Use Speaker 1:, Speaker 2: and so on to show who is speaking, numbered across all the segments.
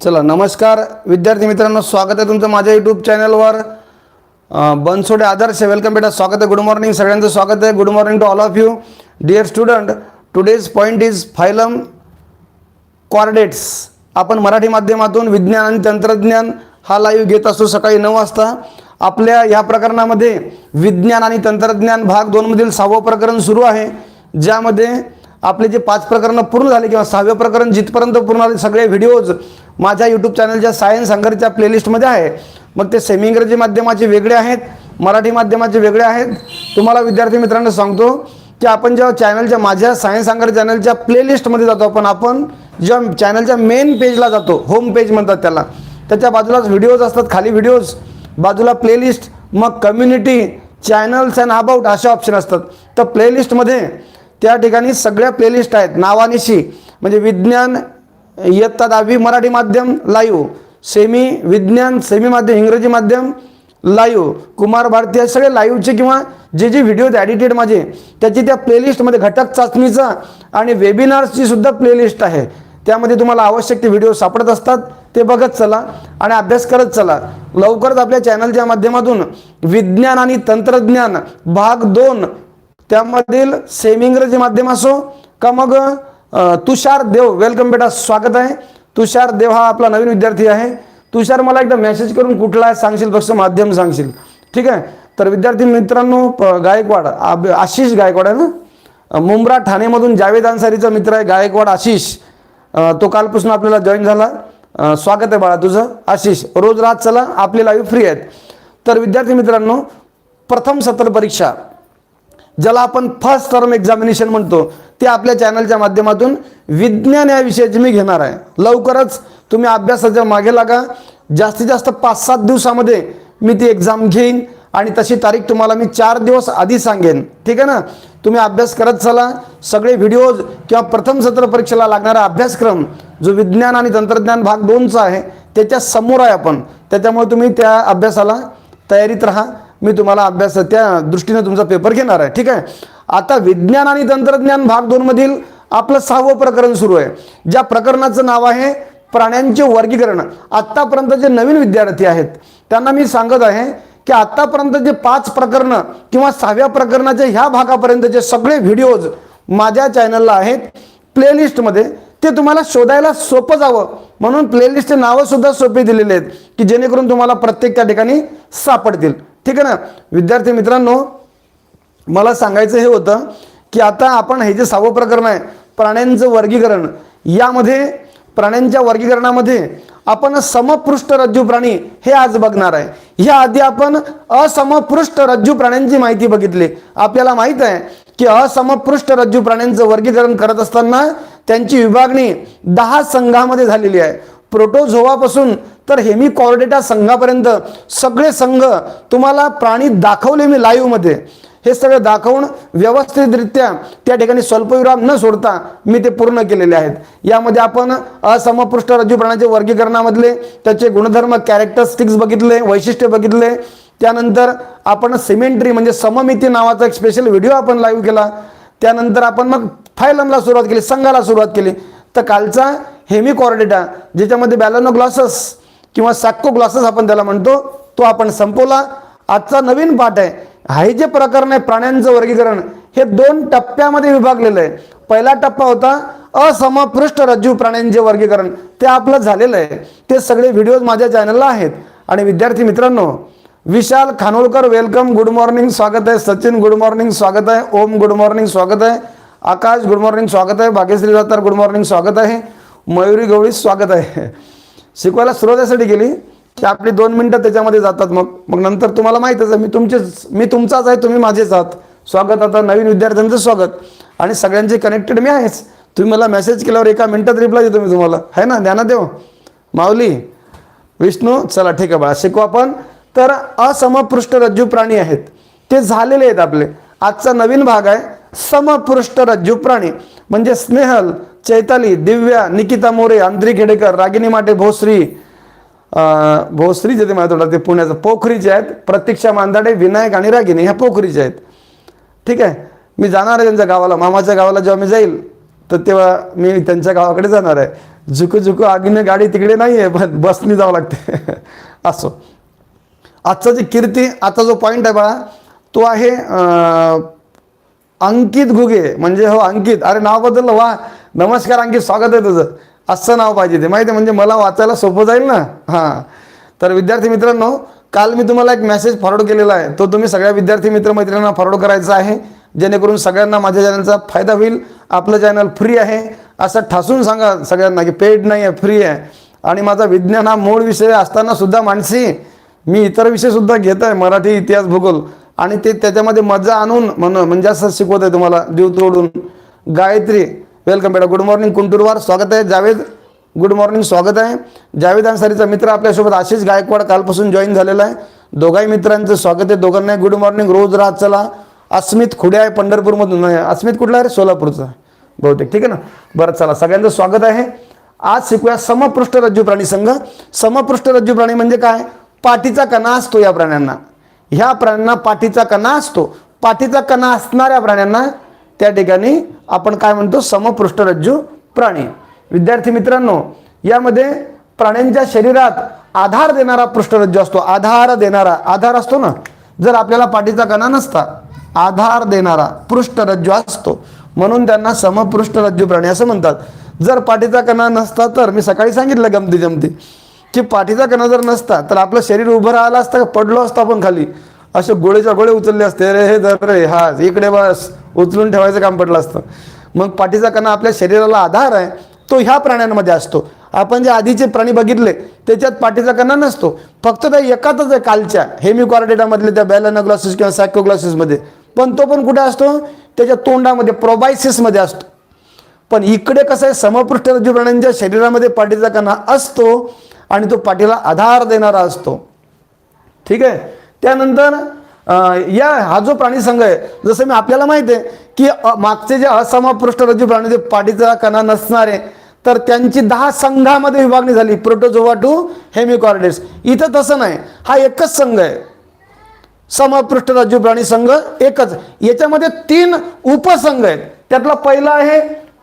Speaker 1: चला नमस्कार. विद्यार्थी मित्रांनो स्वागत आहे तुमचं माझ्या यूट्यूब चॅनलवर बनसोडे आदर्श वेलकम बेटा. स्वागत आहे. गुड मॉर्निंग सगळ्यांचं स्वागत आहे. Good morning to all of you dear student today's point is phylum chordates आपण मराठी माध्यमातून विज्ञान आणि तंत्रज्ञान हा लाईव्ह घेत असतो सकाळी नऊ वाजता. आपल्या या प्रकरणामध्ये विज्ञान आणि तंत्रज्ञान भाग दोनमधील सहावं प्रकरण सुरू आहे. ज्यामध्ये आपले जे पाच प्रकरणं पूर्ण झाले किंवा सहावे प्रकरण जिथपर्यंत पूर्ण झाले सगळे व्हिडिओज माझ्या यूट्यूब चॅनलच्या सायन्स संघर्षच्या प्लेलिस्टमध्ये आहे. मग ते सेमी इंग्रजी माध्यमाचे वेगळे आहेत मराठी माध्यमाचे वेगळे आहेत. तुम्हाला विद्यार्थी मित्रांनो सांगतो की आपण जेव्हा चॅनलच्या माझ्या सायन्स सांगर चॅनलच्या प्लेलिस्टमध्ये जातो आपण आपण जेव्हा चॅनलच्या मेन पेजला जातो होम पेज म्हणतात त्याला त्याच्या बाजूलाच व्हिडिओज असतात खाली व्हिडिओज बाजूला प्लेलिस्ट मग कम्युनिटी चॅनल्स अँड अबाउट असे ऑप्शन असतात. तर प्लेलिस्टमध्ये त्या ठिकाणी सगळ्या प्लेलिस्ट आहेत. नावानिशी म्हणजे विज्ञान इयत्ता दहावी मराठी माध्यम लाईव्ह सेमी विज्ञान सेमी माध्यम इंग्रजी माध्यम लाईव्ह कुमार भारती सगळे लाईव्हचे किंवा जे जे व्हिडिओ ॲडिटेड माझे त्याची त्या प्लेलिस्टमध्ये घटक चाचणीचा आणि वेबिनार्सची सुद्धा प्लेलिस्ट आहे. त्यामध्ये तुम्हाला आवश्यक ते व्हिडिओ सापडत असतात. ते बघत चला आणि अभ्यास करत चला. लवकरच आपल्या चॅनलच्या माध्यमातून विज्ञान आणि तंत्रज्ञान भाग दोन त्यामधील सेमी इंग्रजी माध्यम असो का मग तुषार देव वेलकम बेटा स्वागत आहे. तुषार देव हा आपला नवीन विद्यार्थी आहे. तुषार मला एकदा मेसेज करून कुठला आहे सांगशील फक्त माध्यम सांगशील. ठीक आहे? तर विद्यार्थी मित्रांनो प- गायकवाड आब- आशिष गायकवाड आहे ना? मुंब्रा ठाणेमधून जावेद अन्सारीचा मित्र आहे गायकवाड आशिष. तो कालपासून आपल्याला जॉईन झाला. स्वागत आहे बाळा तुझं. आशिष रोज रात चला आपले लाईव्ह फ्री आहेत. तर विद्यार्थी मित्रांनो प्रथम सत्र परीक्षा. ज्याला आपण फर्स्ट टर्म एक्झामिनेशन म्हणतो ते आपल्या चॅनलच्या माध्यमातून विज्ञान या विषयाची मी घेणार आहे लवकरच तुम्ही अभ्यासाच्या मागे लागा. जास्तीत जास्त पाच सात दिवसामध्ये मी ती एक्झाम घेईन आणि तशी तारीख तुम्हाला मी चार दिवस आधी सांगेन. ठीक आहे ना? तुम्ही अभ्यास करत चला. सगळे व्हिडिओज किंवा प्रथम सत्र परीक्षेला लागणारा अभ्यासक्रम जो विज्ञान आणि तंत्रज्ञान भाग दोनचा आहे त्याच्यासमोर आहे आपण. त्याच्यामुळे तुम्ही त्या अभ्यासाला तयारीत राहा. मी तुम्हाला अभ्यास त्या दृष्टीने तुमचा पेपर घेणार आहे ठीक आहे? आता विज्ञान आणि तंत्रज्ञान भाग दोन मधील आपलं सहावं प्रकरण सुरू आहे. ज्या प्रकरणाचं नाव आहे प्राण्यांचे वर्गीकरण. आत्तापर्यंत जे नवीन विद्यार्थी आहेत त्यांना मी सांगत आहे की आत्तापर्यंत जे पाच प्रकरणं किंवा सहाव्या प्रकरणाच्या ह्या भागापर्यंतचे सगळे व्हिडिओज माझ्या चॅनलला आहेत. प्लेलिस्टमध्ये ते तुम्हाला शोधायला सोपं जावं. म्हणून प्लेलिस्टचे नावंसुद्धा सोपे दिलेले आहेत की जेणेकरून तुम्हाला प्रत्येक त्या ठिकाणी सापडतील. ठीक आहे ना? विद्यार्थी मित्रांनो मला सांगायचं हे होतं की आता आपण हे जे सहावं प्रकरण आहे प्राण्यांचं वर्गीकरण यामध्ये प्राण्यांच्या वर्गीकरणामध्ये आपण समपृष्ठ रज्जू प्राणी हे आज बघणार आहे. ह्या आधी आपण असमपृष्ठ रज्जू प्राण्यांची माहिती बघितली. आपल्याला माहीत आहे की असमपृष्ठ रज्जू प्राण्यांचं वर्गीकरण करत असताना त्यांची विभागणी दहा संघामध्ये झालेली आहे. प्रोटोझोवापासून तर हेमिकॉर्डेटा संघापर्यंत सगळे संघ तुम्हाला प्राणी दाखवले मी लाईव्हमध्ये हे सगळं दाखवून व्यवस्थितरित्या त्या ठिकाणी स्वल्पविराम न सोडता मी ते पूर्ण केलेले आहेत. यामध्ये आपण असमपृष्ठ रज्जू प्राण्याचे वर्गीकरणामधले त्याचे गुणधर्म कॅरेक्टरिस्टिक्स बघितले वैशिष्ट्य बघितले. त्यानंतर आपण सिमेंट्री म्हणजे सममिती नावाचा एक स्पेशल व्हिडिओ आपण लाईव्ह केला. त्यानंतर आपण मग फायलमला सुरुवात केली संघाला सुरुवात केली. तर कालचा हेमिकॉर्डेटा ज्याच्यामध्ये बॅलनो ग्लॉसस किंवा सॅक्को ग्लॉसस आपण त्याला म्हणतो तो आपण संपवला. आजचा नवीन पाठ आहे. हे जे प्रकरण आहे प्राण्यांचं वर्गीकरण हे दोन टप्प्यामध्ये विभागलेलं आहे. पहिला टप्पा होता असमपृष्ठ रज्जू प्राण्यांचे वर्गीकरण. ते आपलं झालेलं आहे. ते सगळे व्हिडिओज माझ्या चॅनलला आहेत. आणि विद्यार्थी मित्रांनो Vishal Khanolkar welcome good morning स्वागत आहे. सचिन गुड मॉर्निंग स्वागत आहे. ओम गुड मॉर्निंग स्वागत आहे. आकाश गुड मॉर्निंग स्वागत आहे. भाग्यश्री दातार गुड मॉर्निंग स्वागत आहे. मयुरी गवळी स्वागत आहे. शिकवायला सुरुवातीसाठी गेली की आपली दोन मिनटं त्याच्यामध्ये जातात मग. मग नंतर तुम्हाला माहीतच आहे मी तुमचेच मी तुमचाच आहे तुम्ही माझेच आहात. स्वागत आता नवीन विद्यार्थ्यांचं स्वागत. आणि सगळ्यांचे कनेक्टेड मी आहेच. तुम्ही मला मेसेज केल्यावर एका मिनटात रिप्लाय देतो मी तुम्हाला. है ना? ज्ञानदेव देव. माऊली विष्णू चला ठीक आहे बाळा शिकू आपण. तर असमपृष्ठ रज्जू प्राणी आहेत. ते झालेले आहेत आपले. आजचा नवीन भाग आहे. समपृष्ठ रज्जू प्राणी म्हणजे स्नेहल चैताली दिव्या निकिता मोरे अंद्री खेडेकर रागिनी माटे भोसरी भोसरी जे ते मला ते पुण्याचं पोखरीचे आहेत. प्रतीक्षा मांदाडे विनायक आणि रागिनी ह्या पोखरीचे आहेत. ठीक आहे? मी जाणार आहे त्यांच्या गावाला. मामाच्या गावाला जेव्हा मी जाईल तर तेव्हा मी त्यांच्या गावाकडे जाणार आहे. झुकू झुकू आगीने गाडी तिकडे नाही आहे पण बसनी जावं लागते. असो. आजचा जी कीर्ती आजचा जो पॉईंट आहे बाळा तो आहे अंकित घुगे म्हणजे हो अंकित. अरे नाव बदललं वा. नमस्कार अंकित. स्वागत आहे तुझं. असं नाव पाहिजे ते. माहिती म्हणजे मला वाचायला सोपं जाईल ना? हां. तर विद्यार्थी मित्रांनो काल मी तुम्हाला एक मेसेज फॉरवर्ड केलेला आहे. तो तुम्ही सगळ्या विद्यार्थी मित्र मैत्रिणींना फॉरवर्ड करायचा आहे. जेणेकरून सगळ्यांना माझ्या चॅनलचा फायदा होईल. आपलं चॅनल फ्री आहे. असं ठासून सांगा सगळ्यांना की पेड नाही आहे फ्री आहे. आणि माझा विज्ञान हा मूळ विषय असताना सुद्धा माणसी मी इतर विषय सुद्धा घेत आहे. मराठी इतिहास भूगोल. आणि ते त्याच्यामध्ये मजा आणून म्हण म्हणजे असं शिकवत आहे तुम्हाला जीव तोडून. गायत्री वेलकम बेटा. Good morning Kunturwar. स्वागत आहे. जावेद गुड मॉर्निंग स्वागत आहे. जावेद अन्सारीचा मित्र आपल्यासोबत आशिष गायकवाड कालपासून जॉईन झालेला आहे. दोघाही मित्रांचं स्वागत आहे. दोघांना गुड मॉर्निंग रोज राहत चला. अस्मित खुडे आहे पंढरपूरमधून. नाही, अस्मित कुठला आहे रे? सोलापूरचा. बहुतेक. ठीक आहे ना? बरं चला. सगळ्यांचं स्वागत आहे. आज शिकूया समपृष्ठ रज्जू प्राणी संघ. समपृष्ठ रज्जू प्राणी म्हणजे काय? पाठीचा कणा असतो या प्राण्यांना. ह्या प्राण्यांना पाठीचा कणा असतो. पाठीचा कणा असणाऱ्या प्राण्यांना त्या ठिकाणी आपण काय म्हणतो? समपृष्ठरज्जू प्राणी. विद्यार्थी मित्रांनो यामध्ये प्राण्यांच्या शरीरात आधार देणारा पृष्ठरज्जू असतो. आधार देणारा आधार असतो ना? जर आपल्याला पाठीचा कणा नसता आधार देणारा पृष्ठरज्जू असतो. म्हणून त्यांना समपृष्ठरज्जू प्राणी असं म्हणतात. जर पाठीचा कणा नसता तर मी सकाळी सांगितलं गमती जमती की पाठीचा कणा जर नसता तर आपलं शरीर उभं राहिलं असतं का पडलो असतं आपण खाली? असे गोळेच्या गोळे उचलले असते. रे हे धर रे हा इकडे बस. उचलून ठेवायचं काम पडलं असतं. मग पाठीचा कणा आपल्या शरीराला आधार आहे तो ह्या प्राण्यांमध्ये असतो. आपण जे आधीचे प्राणी बघितले त्याच्यात पाठीचा कणा नसतो. फक्त त्या एकातच आहे कालच्या. हेमिकॉर्डेटामधले त्या बॅलॅनोग्लॉसिस किंवा सॅकोग्लॉसिसमध्ये पण तो पण कुठे असतो? त्याच्या तोंडामध्ये प्रोबायसिसमध्ये असतो. पण इकडे कसं आहे समपृष्ठ प्राण्यांच्या शरीरामध्ये पाठीचा कणा असतो आणि तो पाठीला आधार देणारा असतो. ठीक आहे? त्यानंतर या हा जो प्राणी संघ आहे जसं मी आपल्याला माहिती आहे की मागचे जे असमपृष्ठ रज्जू प्राणी जे पाठीचा कणा नसणारे तर त्यांची दहा संघामध्ये विभागणी झाली. प्रोटोझोवा टू हेमिकॉर्डेस इथं तसं नाही. हा एकच संघ आहे. समपृष्ठ राज्य प्राणी संघ एकच. याच्यामध्ये तीन उपसंघ आहेत. त्यातला पहिला आहे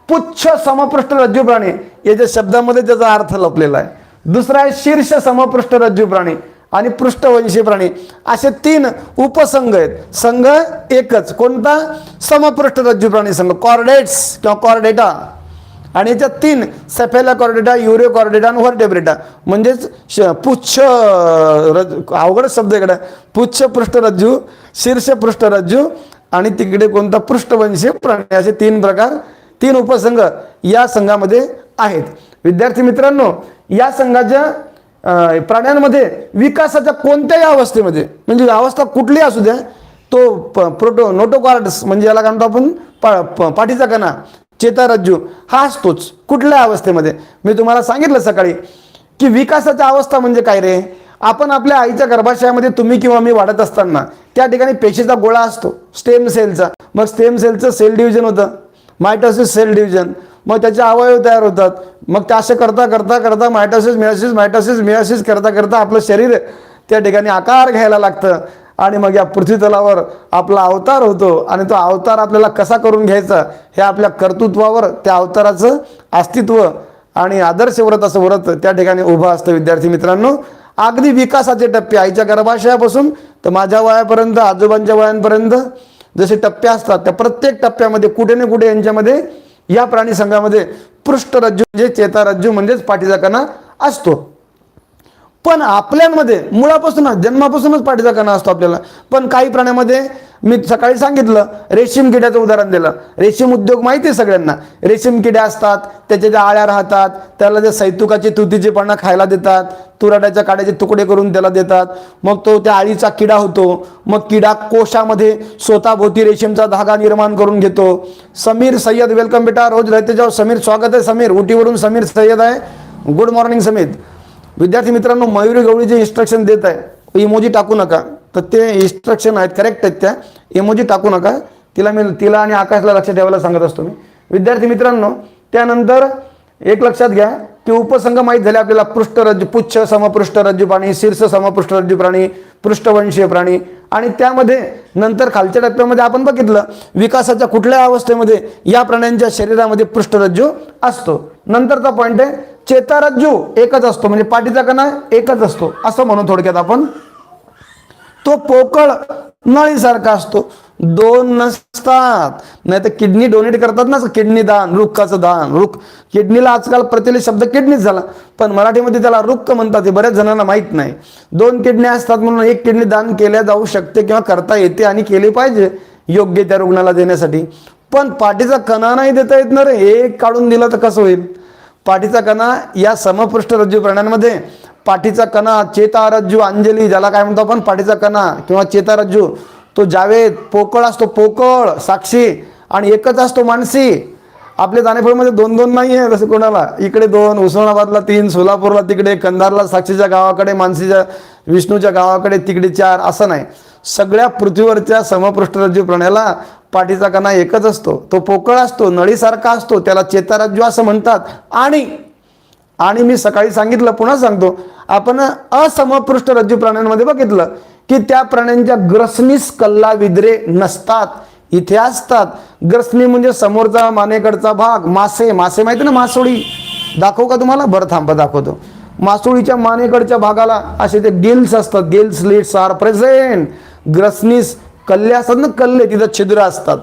Speaker 1: पुच्छ समपृष्ठ रज्जू प्राणी. याच्या शब्दामध्ये त्याचा अर्थ लपलेला आहे. दुसरा आहे शीर्ष समपृष्ठ रज्जू प्राणी आणि पृष्ठवंशी प्राणी. असे तीन उपसंघ आहेत. संघ एकच. कोणता? समपृष्ठ रज्जू प्राणी संघ. कॉर्डेट्स किंवा कॉर्डेटा. आणि याच्यात तीन सेफेला कॉर्डेटा युरिओ कॉर्डेटा आणि व्हर्टेब्रेटा म्हणजेच श- पुच्छ रज अवघड शब्द इकडे. पुच्छ पृष्ठरज्जू शीर्ष पृष्ठरज्जू आणि तिकडे कोणता? पृष्ठवंशी प्राणी. असे तीन प्रकार तीन उपसंघ या संघामध्ये आहेत. विद्यार्थी मित्रांनो या संघाच्या प्राण्यांमध्ये विकासाच्या कोणत्याही अवस्थेमध्ये म्हणजे अवस्था कुठलीही असू द्या तो प प्रोटो नोटोकॉर्ड्स म्हणजे याला काय म्हणतो आपण पा प- पाठीचा कणा चेतारज्जू हा असतोच कुठल्या अवस्थेमध्ये. मी तुम्हाला सांगितलं सकाळी की विकासाच्या अवस्था म्हणजे काय रे? आपण आपल्या आईच्या गर्भाशयामध्ये तुम्ही किंवा मी वाढत असताना त्या ठिकाणी पेशीचा गोळा असतो स्टेम सेलचा. मग स्टेम सेलचं सेल डिव्हिजन होतं मायटोसिस सेल डिव्हिजन. मग त्याचे अवयव तयार होतात. मग ते असं करता करता करता मायटॉसिस मियोसिस मायटॉसिस मियोसिस करता करता आपलं शरीर त्या ठिकाणी आकार घ्यायला लागतं. आणि मग या पृथ्वीतलावर आपला अवतार होतो आणि तो अवतार आपल्याला कसा करून घ्यायचा हे आपल्या कर्तृत्वावर त्या अवताराचं अस्तित्व आणि आदर्श व्रत असं व्रत त्या ठिकाणी उभं असतं. विद्यार्थी मित्रांनो अगदी विकासाचे टप्पे. आईच्या गर्भाशयापासून तर माझ्या वयापर्यंत आजोबांच्या वयांपर्यंत जसे टप्पे असतात त्या प्रत्येक टप्प्यामध्ये कुठे ना कुठे यांच्यामध्ये या प्राणी संघामध्ये पृष्ठरज्जू म्हणजे चेतारज्जू म्हणजेच पाठीचा कणा असतो. पण आपल्यामध्ये मुळापासूनच जन्मापासूनच पाठीचा कणा असतो आपल्याला. पण काही प्राण्यामध्ये मी सकाळी सांगितलं रेशीम किड्याचं उदाहरण दिलं. रेशीम उद्योग माहिती आहे सगळ्यांना. रेशीम किड्या असतात त्याच्या ज्या आळ्या राहतात त्याला जे सैतुकाची तुतीची पानं खायला देतात तुराड्याच्या काड्याचे तुकडे करून त्याला देतात. मग तो त्या आळीचा किडा होतो. मग किडा कोशामध्ये स्वतःभोवती रेशीमचा धागा निर्माण करून घेतो. समीर सय्यद वेलकम बेटा. रोज रहते जाओ समीर स्वागत आहे समीर. उटीवरून समीर सय्यद आहे. Good morning Sameer. विद्यार्थी मित्रांनो मयुरी गवळी जे इन्स्ट्रक्शन देत आहे इमोजी टाकू नका. तर ते इन्स्ट्रक्शन आहेत करेक्ट आहेत त्या. इमोजी टाकू नका. तिला मी तिला आणि आकाशला लक्ष ठेवायला सांगत असतो मी. विद्यार्थी मित्रांनो त्यानंतर एक लक्षात घ्या की उपसंघ माहीत झाले आपल्याला पृष्ठरज्जू पुच्छ समपृष्ठरज्जू प्राणी शीर्ष समपृष्ठरज्जू प्राणी पृष्ठवंशीय प्राणी. आणि त्यामध्ये नंतर खालच्या टप्प्यामध्ये आपण बघितलं विकासाच्या कुठल्या अवस्थेमध्ये या प्राण्यांच्या शरीरामध्ये पृष्ठरज्जू असतो. नंतरचा पॉईंट आहे चेतारज्जू एकच असतो म्हणजे पाठीचा कणा एकच असतो असं म्हणू थोडक्यात आपण. तो पोकळ नळीसारखा असतो. दोन नसतात. नाही तर किडनी डोनेट करतात ना किडनी दान रुक्काचं दान. रुख किडनीला आजकाल प्रतिले शब्द किडनीच झाला. पण मराठीमध्ये त्याला रुक्क म्हणतात हे बऱ्याच जणांना माहीत नाही. दोन किडनी असतात म्हणून एक किडनी दान केल्या जाऊ शकते किंवा करता येते आणि केली पाहिजे योग्य त्या रुग्णाला देण्यासाठी. पण पाठीचा कणा नाही देता येत ना रे एक काढून दिलं तर कसं होईल? पाठीचा कणा या समपृष्ठ रज्जू प्राण्यांमध्ये पाठीचा कणा चेतारज्जू अंजली ज्याला काय म्हणतो आपण? पाठीचा कणा किंवा चेतारज्जू तो जावेद पोकळ असतो पोकळ साक्षी आणि एकच असतो मानसी. आपल्या दाणेफळमध्ये दोन दोन नाही आहे जसं कोणाला. इकडे दोन उस्मानाबादला तीन सोलापूरला तिकडे कंधारला साक्षीच्या गावाकडे मानसीच्या विष्णूच्या गावाकडे तिकडे चार असं नाही. सगळ्या पृथ्वीवरच्या समपृष्ठरज्जू प्राण्याला पाठीचा कणा एकच असतो. तो पोकळ असतो नळीसारखा असतो त्याला चेतारज्जू असं म्हणतात. आणि आणि मी सकाळी सांगितलं पुन्हा सांगतो. आपण असमपृष्ठ रज्जू प्राण्यांमध्ये बघितलं की त्या प्राण्यांच्या ग्रसनीस कल्ला विद्रे नसतात इथे असतात. ग्रसनी म्हणजे समोरचा मानेकडचा भाग मासे मासे माहिती ना मासोळी? दाखवू का तुम्हाला? बरं थांबा दाखवतो. मासोळीच्या मानेकडच्या भागाला असे ते गिल्स असतात. Gills slits are present. ग्रसनीस कल्ले असतात ना कल्ले तिथं छिद्र असतात.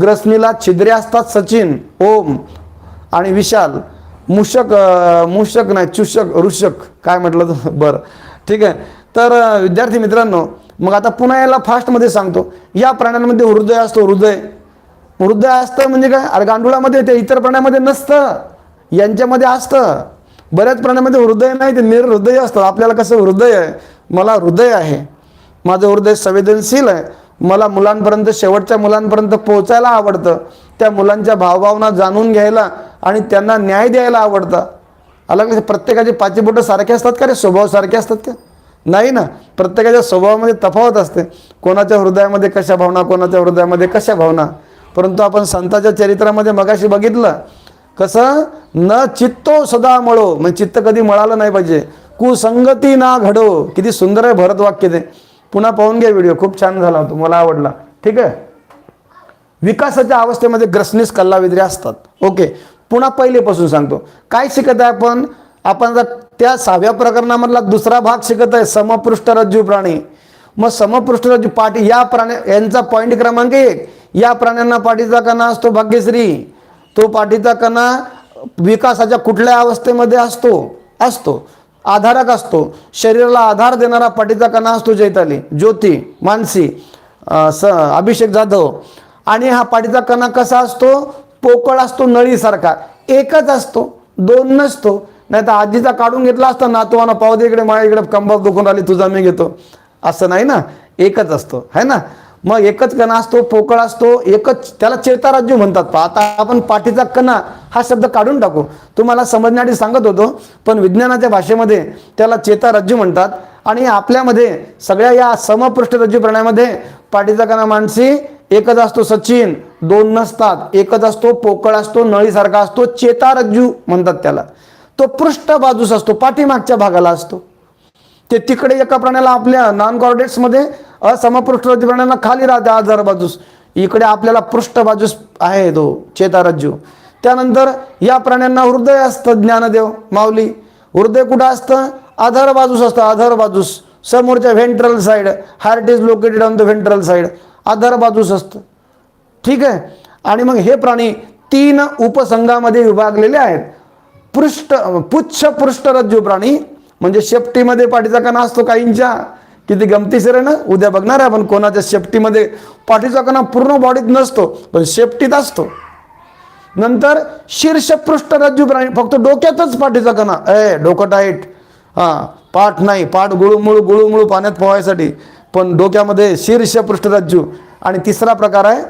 Speaker 1: ग्रसनीला छिद्रे असतात सचिन ओम आणि विशाल. मूषक मुषक मूषक नाही चुषक ऋषक. काय म्हटलं तर? बरं. ठीक आहे. तर विद्यार्थी मित्रांनो मग आता पुन्हा याला फास्टमध्ये सांगतो. या प्राण्यांमध्ये हृदय असतो हृदय. हृदय असतं म्हणजे काय? अरे गांडुळामध्ये ते इतर प्राण्यामध्ये नसतं. यांच्यामध्ये असतं. बऱ्याच प्राण्यामध्ये हृदय नाही ते निर्हृदय असतं आपल्याला कसं हृदय आहे? मला हृदय आहे. माझं हृदय संवेदनशील आहे. मला मुलांपर्यंत शेवटच्या मुलांपर्यंत पोहोचायला आवडतं. त्या मुलांच्या भावभावना जाणून घ्यायला आणि त्यांना न्याय द्यायला आवडतं. अलग प्रत्येकाचे पाची बोटं सारखे असतात का रे? स्वभाव सारखे असतात का? नाही ना. प्रत्येकाच्या स्वभावामध्ये तफावत असते. कोणाच्या हृदयामध्ये कशा भावना कोणाच्या हृदयामध्ये कशा भावना? परंतु आपण संताच्या चरित्रामध्ये मगाशी बघितलं. कसं? न चित्तो सदा मळो. म्हणजे चित्त कधी मळालं नाही पाहिजे. कुसंगती ना घडो. किती सुंदर आहे भरत वाक्य ते. पुन्हा पाहून घ्या व्हिडिओ खूप छान झाला होता मला आवडला. ठीक आहे? विकासाच्या अवस्थेमध्ये ग्रसनीस कल्लाविद्रे असतात. ओके. पुन्हा पहिलेपासून सांगतो. काय शिकत आहे आपण? आपण आता त्या सहाव्या प्रकरणामधला दुसरा भाग शिकत आहे समपृष्ठरज्जू प्राणी. मग समपृष्ठरज्जू पाठी या प्राणी यांचा पॉईंट क्रमांक एक. या प्राण्यांना पाठीचा कणा असतो भाग्यश्री. तो पाठीचा कणा विकासाच्या कुठल्या अवस्थेमध्ये असतो? असतो. आधारक असतो. शरीराला आधार देणारा पाठीचा कणा असतो चैताली. ज्योती मानसी स अभिषेक जाधव. आणि हा पाठीचा कणा कसा असतो? पोकळ असतो नळीसारखा. एकच असतो दोन नसतो. नाही तर आजीचा काढून घेतला असता नातवाना पावदे इकडे माझ्या इकडे कंबर दुखून आली तुझा मी घेतो. असं नाही ना? एकच असतो. है ना? मग एकच कणा असतो पोकळ असतो एकच त्याला चेताराज्य म्हणतात. पहा आता आपण पाठीचा कणा हा शब्द काढून टाकू. तुम्हाला समजण्यासाठी सांगत होतो पण विज्ञानाच्या भाषेमध्ये त्याला चेतारज्जू म्हणतात. आणि आपल्यामध्ये सगळ्या या समपृष्ठरज्जू प्राण्यामध्ये पाठीचा कणा माणसी एकच असतो सचिन दोन नसतात. एकच असतो पोकळ असतो नळीसारखा असतो चेतारज्जू म्हणतात त्याला. तो पृष्ठ बाजूस असतो पाठीमागच्या भागाला असतो. ते तिकडे एका प्राण्याला आपल्या नॉन कॉर्डेट्समध्ये असमपृष्ठरज्जू प्राण्यांना खाली राहते आधार बाजूस. इकडे आपल्याला पृष्ठ बाजूस आहे तो चेतारज्जू. त्यानंतर या प्राण्यांना हृदय असतं ज्ञानदेव माऊली. हृदय कुठं असतं? आधार बाजूस असतं आधार बाजूस. समोरच्या ventral side heart is located on the ventral side आधार बाजूस असतं. ठीक आहे? आणि मग हे प्राणी तीन उपसंघामध्ये विभागलेले आहेत. पृष्ठ पुच्छ पृष्ठरज्जू प्राणी म्हणजे शेपटीमध्ये पाठीचा कणा असतो काहींच्या किती गमतीशीर आहे ना? उद्या बघणार आहे आपण कोणाच्या शेपटीमध्ये पाठीचा कणा पूर्ण बॉडीत नसतो पण शेपटीत असतो. नंतर शीर्ष पृष्ठरज्जू प्राणी फक्त डोक्यातच पाठीचा कणा. ए डोकं टाईट हां पाठ नाही पाठ गुळूमुळू गुळूमुळू पाण्यात पोहायसाठी. पण डोक्यामध्ये शीर्ष पृष्ठरज्जू आणि तिसरा प्रकार आहे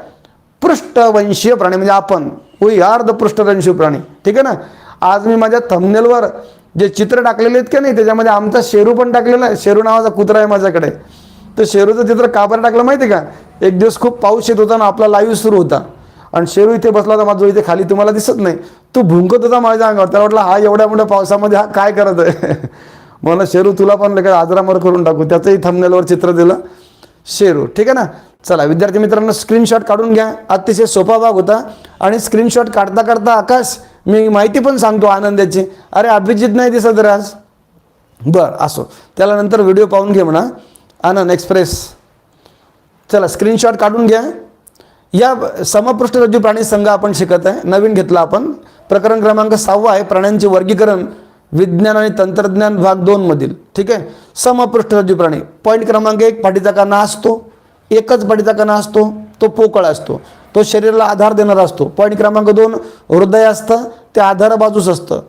Speaker 1: पृष्ठवंशीय प्राणी म्हणजे आपण. वी आर द पृष्ठवंशीय प्राणी. ठीक आहे ना? आज मी माझ्या थंबनेलवर जे चित्र टाकलेले आहेत का नाही त्याच्यामध्ये आमचा शेरू पण टाकलेला आहे शेरू नावाचा कुत्रा आहे माझ्याकडे. तर शेरूचं चित्र का बरं टाकलं माहिती आहे का? एक दिवस खूप पाऊस येत होता ना आपला लाईव्ह सुरू होता. आणि शेरू इथे बसला होता माझा इथे खाली तुम्हाला दिसत नाही. तो भुंकत होता माझ्या अंगावर. त्याला वाटलं हा एवढ्या मोठ्या पावसामध्ये हा काय करत आहे? मला शेरू तुला पण लगेच आजरामर करून टाकू. त्याचंही थंबनेलवर चित्र दिलं. शेरू ठीक आहे ना? चला विद्यार्थी मित्रांनो स्क्रीनशॉट काढून घ्या. अतिशय सोपा भाग होता. आणि स्क्रीनशॉट काढता काढता आकाश मी माहिती पण सांगतो आनंदाची. अरे अभिजित नाही दिसत राज. बरं असो. त्याला नंतर व्हिडिओ पाहून घे म्हणा. आनंद एक्सप्रेस चला स्क्रीनशॉट काढून घ्या. या समपृष्ठरज्जू प्राणी संघ आपण शिकत आहे. नवीन घेतला आपण. प्रकरण क्रमांक सहावा आहे प्राण्यांचे वर्गीकरण विज्ञान आणि तंत्रज्ञान भाग दोनमधील ठीक आहे? समपृष्ठरज्जू प्राणी. पॉईंट क्रमांक एक पाठीचा काना असतो. एकच पाठीचा कणा असतो. तो पोकळ असतो. तो शरीराला आधार देणारा असतो. पॉईंट क्रमांक दोन हृदय असतं ते आधार बाजूस असतं.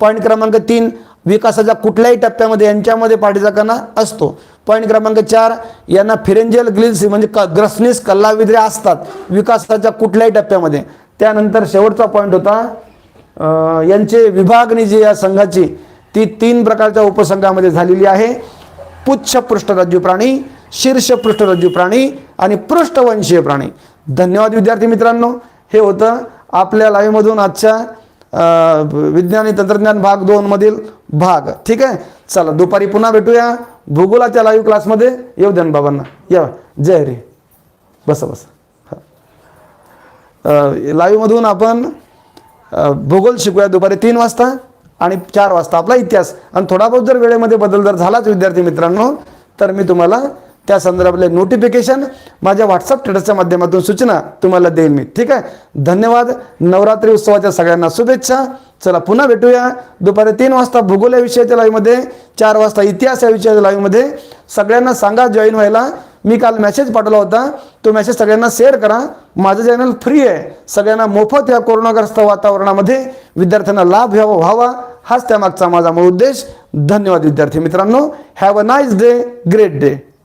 Speaker 1: पॉईंट क्रमांक तीन विकासाच्या कुठल्याही टप्प्यामध्ये यांच्यामध्ये पाठीचा कणा असतो. पॉईंट क्रमांक चार यांना फिरेंजल ग्लिल्स म्हणजे क ग्रसनीस कल्लाविद्रे असतात विकासाच्या कुठल्याही टप्प्यामध्ये. त्यानंतर शेवटचा पॉईंट होता यांचे विभागणी जी या संघाची ती तीन प्रकारच्या उपसंघामध्ये झालेली आहे. पुच्छ पृष्ठरज्जू प्राणी शीर्ष पृष्ठरज्जू प्राणी आणि पृष्ठवंशीय प्राणी. धन्यवाद विद्यार्थी मित्रांनो. हे होतं आपल्या लाईव्हमधून आजच्या विज्ञान आणि तंत्रज्ञान भाग दोन मधील भाग. ठीक आहे? चला दुपारी पुन्हा भेटूया. भूगोलाच्या लाईव्ह क्लासमध्ये येऊ द्या बाबांना. या जय हरी. बसा बसा. लाईव्हमधून आपण भूगोल शिकूया दुपारी तीन वाजता आणि चार वाजता. आपला इतिहास. आणि थोडा बहुत जर वेळेमध्ये बदल जर झालाच विद्यार्थी मित्रांनो तर मी तुम्हाला त्या संदर्भातले नोटिफिकेशन माझ्या व्हॉट्सअप स्टेटसच्या माध्यमातून सूचना तुम्हाला देईल मी. ठीक आहे? धन्यवाद. नवरात्री उत्सवाच्या सगळ्यांना शुभेच्छा. चला पुन्हा भेटूया. दुपारी तीन वाजता भूगोल या विषयाच्या लाईव्हमध्ये चार वाजता इतिहास या विषयाच्या लाईव्हमध्ये सगळ्यांना सांगा जॉईन व्हायला. मी काल मेसेज पाठवला होता. तो मेसेज सगळ्यांना शेअर करा. माझं चॅनल फ्री आहे. सगळ्यांना मोफत या कोरोनाग्रस्त वातावरणामध्ये विद्यार्थ्यांना लाभ व्हावा व्हावा. हाच त्यामागचा माझा मूळ उद्देश. धन्यवाद विद्यार्थी मित्रांनो. Have a nice day great day